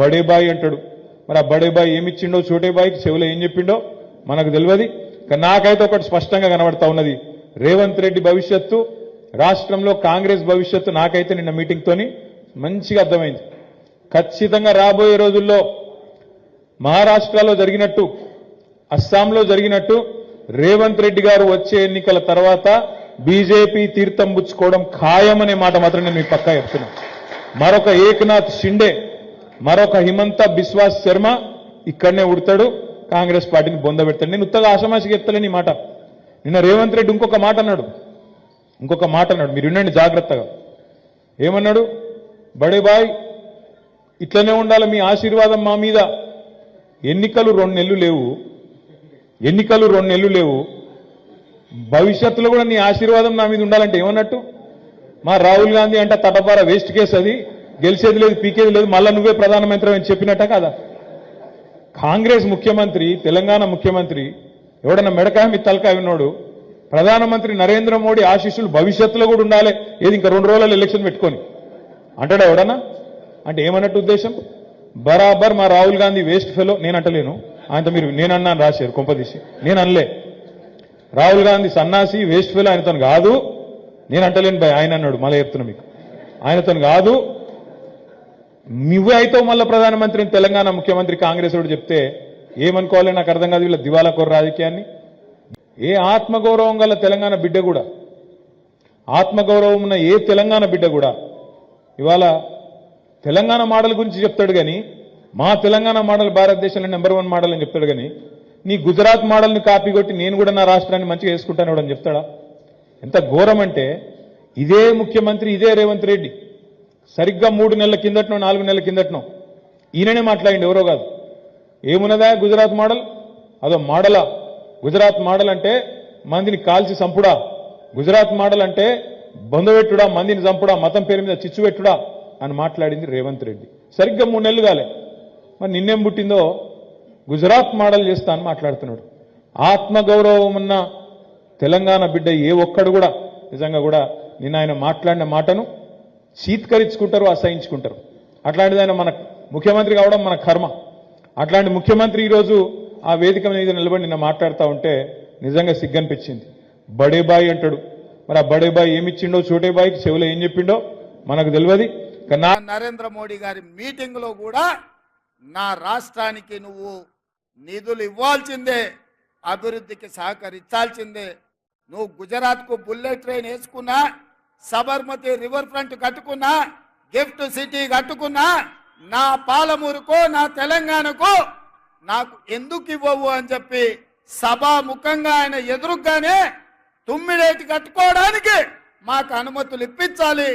బడే బాయ్ అంటాడు. మరి ఆ బడే బాయ్ ఏమిచ్చిండో చోటే బాయ్కి చెవిలో ఏం చెప్పిండో మనకు తెలియదు. కానీ నాకైతే ఒకటి స్పష్టంగా కనబడతా ఉన్నది. రేవంత్ రెడ్డి భవిష్యత్తు రాష్ట్రంలో కాంగ్రెస్ భవిష్యత్తు నాకైతే నిన్న మీటింగ్తోని మంచిగా అర్థమైంది. ఖచ్చితంగా రాబోయే రోజుల్లో మహారాష్ట్రలో జరిగినట్టు అస్సాంలో జరిగినట్టు రేవంత్ రెడ్డి గారు వచ్చే ఎన్నికల తర్వాత బీజేపీ తీర్థం పుచ్చుకోవడం ఖాయమనే మాట మాత్రం నేను మీ పక్కా చెప్తున్నా. మరొక ఏకనాథ్ షిండే మరొక హిమంత బిశ్వాస్ శర్మ ఇక్కడనే ఉడతాడు. కాంగ్రెస్ పార్టీని బొంద పెడతాడు. నేను ఉత్తగా ఆషమాషికి ఎత్తలేని మాట. నిన్న రేవంత్ రెడ్డి ఇంకొక మాట అన్నాడు. ఇంకొక మాట అన్నాడు. మీరు వినండి జాగ్రత్తగా. ఏమన్నాడు? బడే బాయ్ ఇట్లనే ఉండాలి మీ ఆశీర్వాదం మా మీద. ఎన్నికలు రెండు నెలలు లేవు. ఎన్నికలు రెండు నెలలు లేవు. భవిష్యత్తులో కూడా నీ ఆశీర్వాదం నా మీద ఉండాలంటే ఏమన్నట్టు? మా రాహుల్ గాంధీ అంటే తటపార వేస్ట్ కేసు అది. గెలిచేది లేదు పీకేది లేదు మళ్ళా నువ్వే ప్రధానమంత్రి అని చెప్పినట్ట కదా. కాంగ్రెస్ ముఖ్యమంత్రి తెలంగాణ ముఖ్యమంత్రి ఎవడన్నా మెడకాయ మీ తలకాయ ఉన్నాడు ప్రధానమంత్రి నరేంద్ర మోడీ ఆశీస్సులు భవిష్యత్తులో కూడా ఉండాలి. ఏది ఇంకా రెండు రోజులలో ఎలక్షన్ పెట్టుకొని. అంటాడా ఎవడన్నా? అంటే ఏమన్నట్టు ఉద్దేశం? బరాబర్ మా రాహుల్ గాంధీ వేస్ట్ ఫెలో నేను అంటలేను. ఆయనతో మీరు నేనన్నాను రాశారు కొంపదీసి నేను అనలే. రాహుల్ గాంధీ సన్నాసి వేస్ట్ ఫెలో ఆయనతో కాదు. నేను అంటలేను భయ్ ఆయన అన్నాడు మళ్ళీ చెప్తున్నా మీకు. ఆయనతో కాదు. నువ్వే అయితే మళ్ళీ ప్రధానమంత్రిని తెలంగాణ ముఖ్యమంత్రి కాంగ్రెస్ వాడు చెప్తే ఏమనుకోవాలి? నాకు అర్థం కాదు వీళ్ళ దివాలా కోర రాజకీయాన్ని. ఏ ఆత్మగౌరవం గల తెలంగాణ బిడ్డ కూడా ఆత్మగౌరవం ఉన్న ఏ తెలంగాణ బిడ్డ కూడా ఇవాళ తెలంగాణ మోడల్ గురించి చెప్తాడు కానీ మా తెలంగాణ మోడల్ భారతదేశంలో నెంబర్ వన్ మోడల్ అని చెప్తాడు కానీ నీ గుజరాత్ మోడల్ని కాపీ కొట్టి నేను కూడా నా రాష్ట్రాన్ని మంచిగా వేసుకుంటాను అని చెప్తాడా? ఎంత ఘోరం అంటే ఇదే ముఖ్యమంత్రి ఇదే రేవంత్ రెడ్డి సరిగ్గా మూడు నెలల కిందటనో నాలుగు నెలల కిందటనో. ఈయననే మాట్లాడింది ఎవరో కాదు. ఏమున్నదా గుజరాత్ మోడల్? అదో మోడలా. గుజరాత్ మోడల్ అంటే మందిని కాల్చి సంపుడా గుజరాత్ మోడల్ అంటే బంధువెట్టుడా మందిని చంపుడా మతం పేరు మీద చిచ్చు పెట్టుడా అని మాట్లాడింది రేవంత్ రెడ్డి. సరిగ్గా మూడు నెలలు కాలే. మరి నిన్నేం పుట్టిందో? గుజరాత్ మోడల్ చేస్తా అని మాట్లాడుతున్నాడు. ఆత్మగౌరవం ఉన్న తెలంగాణ బిడ్డ ఏ ఒక్కడు కూడా నిజంగా కూడా నిన్న ఆయన మాట్లాడిన మాటను చీత్కరించుకుంటారు అసహించుకుంటారు. అట్లాంటిదైనా మన ముఖ్యమంత్రి కావడం మన కర్మ. అట్లాంటి ముఖ్యమంత్రి ఈరోజు ఆ వేదిక మీద నిలబడి నిన్న మాట్లాడుతూ ఉంటే నిజంగా సిగ్గనిపించింది. బడేబాయి అంటాడు. మరి ఆ బడేబాయి ఏమిచ్చిండో చోటేబాయికి చెవిలో ఏం చెప్పిండో మనకు తెలియదు. నా నరేంద్ర మోడీ గారి మీటింగ్లో కూడా నా రాష్ట్రానికి నువ్వు నిధులు ఇవ్వాల్సిందే అభివృద్ధికి సహకరించాల్సిందే. నువ్వు గుజరాత్కు బుల్లెట్ ట్రైన్ వేసుకున్నా సబర్మతి రివర్ ఫ్రంట్ కట్టుకున్నా గిఫ్ట్ సిటీ కట్టుకున్నా నా పాలమూరుకో నా తెలంగాణకు నాకు ఎందుకు ఇవ్వవు అని చెప్పి సభాముఖంగా ఆయన ఎదురుగానే తుమ్మిడేటి కట్టుకోవడానికి మాకు అనుమతులు ఇప్పించాలి.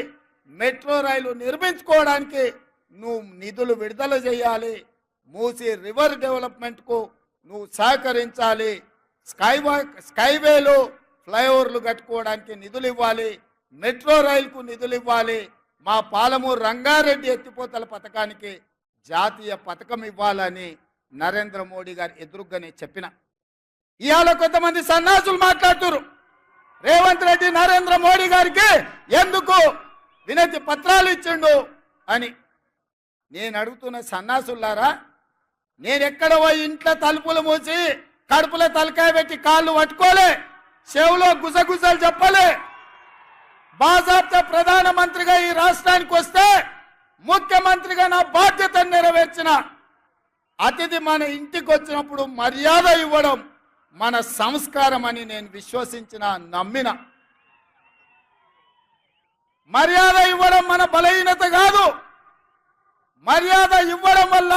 మెట్రో రైలు నిర్మించుకోవడానికి నువ్వు నిధులు విడుదల చేయాలి. మూసి రివర్ డెవలప్మెంట్కు నువ్వు సహకరించాలి. స్కైవా స్కైవేలు ఫ్లైఓవర్లు కట్టుకోవడానికి నిధులు ఇవ్వాలి. మెట్రో రైలుకు నిధులు ఇవ్వాలి. మా పాలమూరు రంగారెడ్డి ఎత్తిపోతల పథకానికి జాతీయ పథకం ఇవ్వాలని నరేంద్ర మోడీ గారు ఎదురుగానే చెప్పిన. ఇవాళ కొంతమంది సన్నాసులు మాట్లాడుతున్నారు రేవంత్ రెడ్డి నరేంద్ర మోడీ గారికి ఎందుకు వినతి పత్రాలు ఇచ్చిండు అని. నేను అడుగుతున్న సన్నాసులారా నేను ఎక్కడ పోయి ఇంట్లో తలుపులు మూసి కడుపులో తలకాయ పెట్టి కాళ్ళు పట్టుకోలే చెవులో గుసగుసలు చెప్పలే. బాజాబ్తా ప్రధానమంత్రిగా ఈ రాష్ట్రానికి వస్తే ముఖ్యమంత్రిగా నా బాధ్యతను నెరవేర్చిన అతిథి మన ఇంటికి వచ్చినప్పుడు మర్యాద ఇవ్వడం మన సంస్కారం అని నేను విశ్వసించిన నమ్మిన. మర్యాద ఇవ్వడం మన బలహీనత కాదు. మర్యాద ఇవ్వడం వల్ల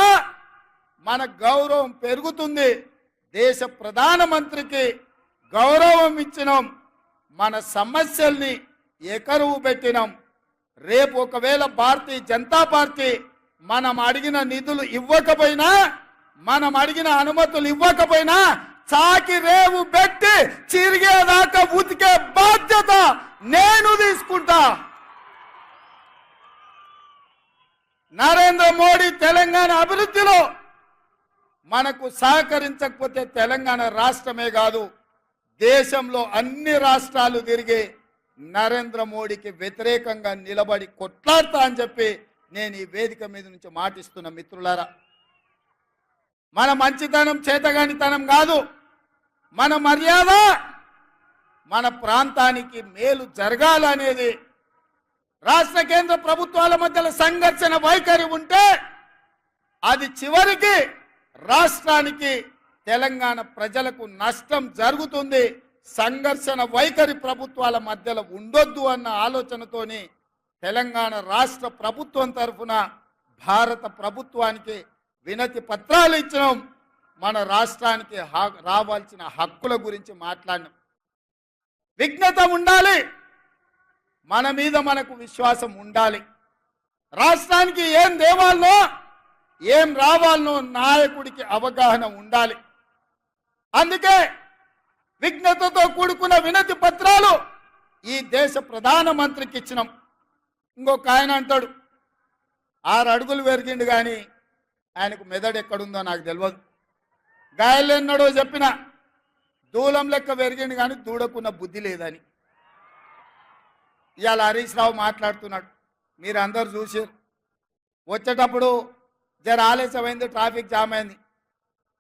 మన గౌరవం పెరుగుతుంది. దేశ ప్రధానమంత్రికి గౌరవం ఇచ్చినాం. మన సమస్యల్ని ఎకరువు పెట్టినాం. రేపు ఒకవేళ భారతీయ జనతా పార్టీ మనం అడిగిన నిధులు ఇవ్వకపోయినా మనం అడిగిన అనుమతులు ఇవ్వకపోయినా చాకి రేవు పెట్టి చిరిగేదాకా ఉతికే బాధ్యత నేను తీసుకుంటా. నరేంద్ర మోడీ తెలంగాణ అభివృద్ధిలో మనకు సహకరించకపోతే తెలంగాణ రాష్ట్రమే కాదు దేశంలో అన్ని రాష్ట్రాలు తిరిగి నరేంద్ర మోడీకి వ్యతిరేకంగా నిలబడి కొట్లాడతా అని చెప్పి నేను ఈ వేదిక మీద నుంచి మాటిస్తున్న మిత్రులారా. మన మంచితనం చేతగానితనం కాదు. మన మర్యాద మన ప్రాంతానికి మేలు జరగాలనేది. రాష్ట్ర కేంద్ర ప్రభుత్వాల మధ్యలో సంఘర్షణ వైఖరి ఉంటే అది చివరికి రాష్ట్రానికి తెలంగాణ ప్రజలకు నష్టం జరుగుతుంది. సంఘర్షణ వైఖరి ప్రభుత్వాల మధ్యలో ఉండొద్దు అన్న ఆలోచనతోని తెలంగాణ రాష్ట్ర ప్రభుత్వం తరఫున భారత ప్రభుత్వానికి వినతి పత్రాలు ఇచ్చినాం. మన రాష్ట్రానికి రావాల్సిన హక్కుల గురించి మాట్లాడినాం. విఘ్నత ఉండాలి. మన మీద మనకు విశ్వాసం ఉండాలి. రాష్ట్రానికి ఏం దేవాలనో ఏం రావాలనో నాయకుడికి అవగాహన ఉండాలి. అందుకే విఘ్నతతో కూడుకున్న వినతి పత్రాలు ఈ దేశ ప్రధానమంత్రికి ఇచ్చినాం. ఇంకొక ఆయన అంటాడు ఆరు అడుగులు పెరిగిండు కానీ ఆయనకు మెదడు ఎక్కడుందో నాకు తెలియదు గాయలు చెప్పిన దూలం లెక్క పెరిగిండు కానీ దూడకున్న బుద్ధి లేదని. ఇవాళ హరీష్ రావు మాట్లాడుతున్నాడు మీరు అందరు చూసారు వచ్చేటప్పుడు జర ఆలస్యమైంది ట్రాఫిక్ జామ్ అయింది.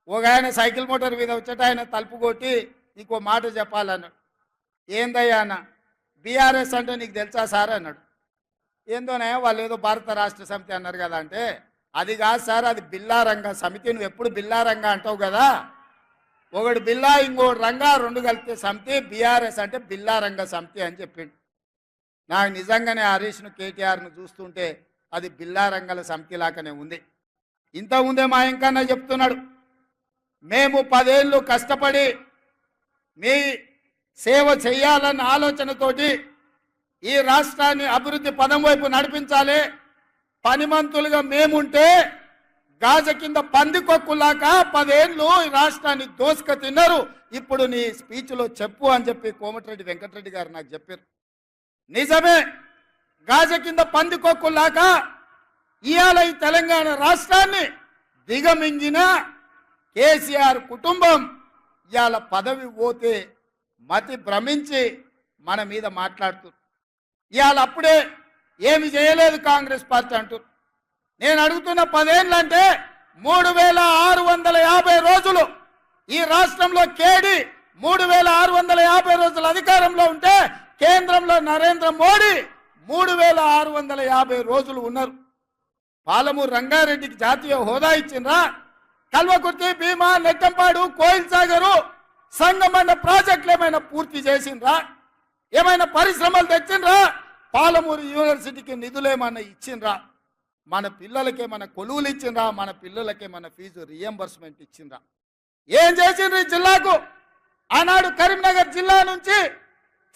ఒక ఆయన సైకిల్ మోటార్ మీద వచ్చేట ఆయన తలుపు కొట్టి నీకు మాట చెప్పాలన్నాడు. ఏందయ్యా అన్న? బీఆర్ఎస్ అంటే నీకు తెలుసా సార్? అన్నాడు. ఏందోనే? వాళ్ళు ఏదో భారత రాష్ట్ర సమితి అన్నారు కదా అంటే అది కాదు సార్ అది బిల్లారంగ సమితి. నువ్వు ఎప్పుడు బిల్లా రంగ అంటావు కదా? ఒకడు బిల్లా ఇంకోటి రంగా రెండు కలిపితే సమితి బీఆర్ఎస్ అంటే బిల్లారంగ సమితి అని చెప్పిండు. నాకు నిజంగానే హరీష్ను కేటీఆర్ను చూస్తుంటే అది బిల్లారంగల సమితి లాగానే ఉంది. ఇంత ముందే మా ఇంకన్నా చెప్తున్నాడు మేము పదేళ్ళు కష్టపడి మీ సేవ చేయాలన్న ఆలోచనతోటి ఈ రాష్ట్రాన్ని అభివృద్ధి పదం వైపు నడిపించాలి. పనిమంతులుగా మేముంటే గాజ కింద పందికొక్కులాక పదేళ్ళు ఈ రాష్ట్రాన్ని దోసుక తిన్నారు. ఇప్పుడు నీ స్పీచ్లో చెప్పు అని చెప్పి కోమటిరెడ్డి వెంకటరెడ్డి గారు నాకు చెప్పారు. నిజమే గాజ కింద పందికొక్కులాక ఇవాళ ఈ తెలంగాణ రాష్ట్రాన్ని దిగమింగిన కేసీఆర్ కుటుంబం ఇవాళ పదవి పోతే మతి భ్రమించి మన మీద మాట్లాడుతున్నారు ఇవాళ అప్పుడే ఏమి చేయలేదు కాంగ్రెస్ పార్టీ అంటారు. నేను అడుగుతున్న పదేళ్ళంటే మూడు వేల ఆరు వందల యాభై రోజులు ఈ రాష్ట్రంలో కేడి మూడు వేల ఆరు వందల యాభై రోజులు అధికారంలో ఉంటే కేంద్రంలో నరేంద్ర మోడీ మూడు వేల ఆరు వందల యాభై రోజులు ఉన్నారు. పాలమూరు రంగారెడ్డికి జాతీయ హోదా ఇచ్చిండ్రా? కల్వకుర్తి భీమా నెట్టంపాడు కోయిల్ సాగరు సంగమైన ప్రాజెక్టులు ఏమైనా పూర్తి చేసిండ్రా? ఏమైనా పరిశ్రమలు తెచ్చిండ్రా? పాలమూరు యూనివర్సిటీకి నిధులు ఏమైనా ఇచ్చిండ్రా? మన పిల్లలకే మన కొలువులు ఇచ్చిండ్రా? మన పిల్లలకే మన ఫీజు రియంబర్స్మెంట్ ఇచ్చిండ్రా? ఏం చేసిండ్రు ఈ జిల్లాకు? ఆనాడు కరీంనగర్ జిల్లా నుంచి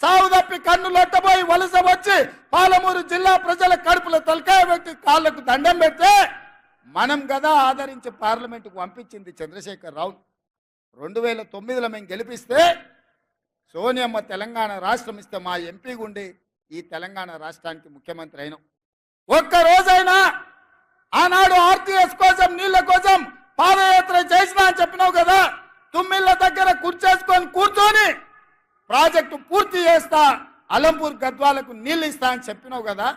చావు తప్పి కన్ను లొట్టబోయి వలస వచ్చి పాలమూరు జిల్లా ప్రజల కడుపులో తలకాయ పెట్టి కాళ్ళకు దండం పెడితే మనం కదా ఆదరించి పార్లమెంటుకు పంపించింది చంద్రశేఖర్ రావు. రెండు వేల తొమ్మిదిలో మేము గెలిపిస్తే సోనియమ్మ తెలంగాణ రాష్ట్రం ఇస్తే మా ఎంపీ గుండి ఈ తెలంగాణ రాష్ట్రానికి ముఖ్యమంత్రి అయినాం. ఒక్క రోజైనా ఆనాడు ఆర్టీఎస్ కోసం నీళ్ళ కోసం పాదయాత్ర చేసినా అని చెప్పినావు కదా. తుమ్మిళ్ళ దగ్గర కుర్చేసుకొని కూర్చొని ప్రాజెక్టు పూర్తి చేస్తా అలంపూర్ గద్వాలకు నీళ్ళు ఇస్తా అని చెప్పినావు కదా.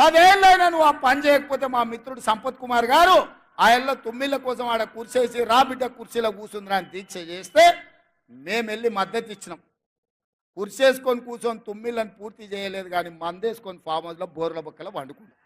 పదేళ్ళైనా నువ్వు ఆ పని చేయకపోతే మా మిత్రుడు సంపత్ కుమార్ గారు ఆయనలో తుమ్మిళ్ళ కోసం ఆడ కూర్చేసి రా బిడ్డ కుర్చీలో కూర్చుందిరా అని దీక్ష చేస్తే మేము వెళ్ళి మద్దతు ఇచ్చినాం. కుర్చేసుకొని కూర్చొని తుమ్మిళ్ళని పూర్తి చేయలేదు కానీ మందేసుకొని ఫామ్ హౌస్లో బోర్ల బొక్కలో వండుకున్నాం.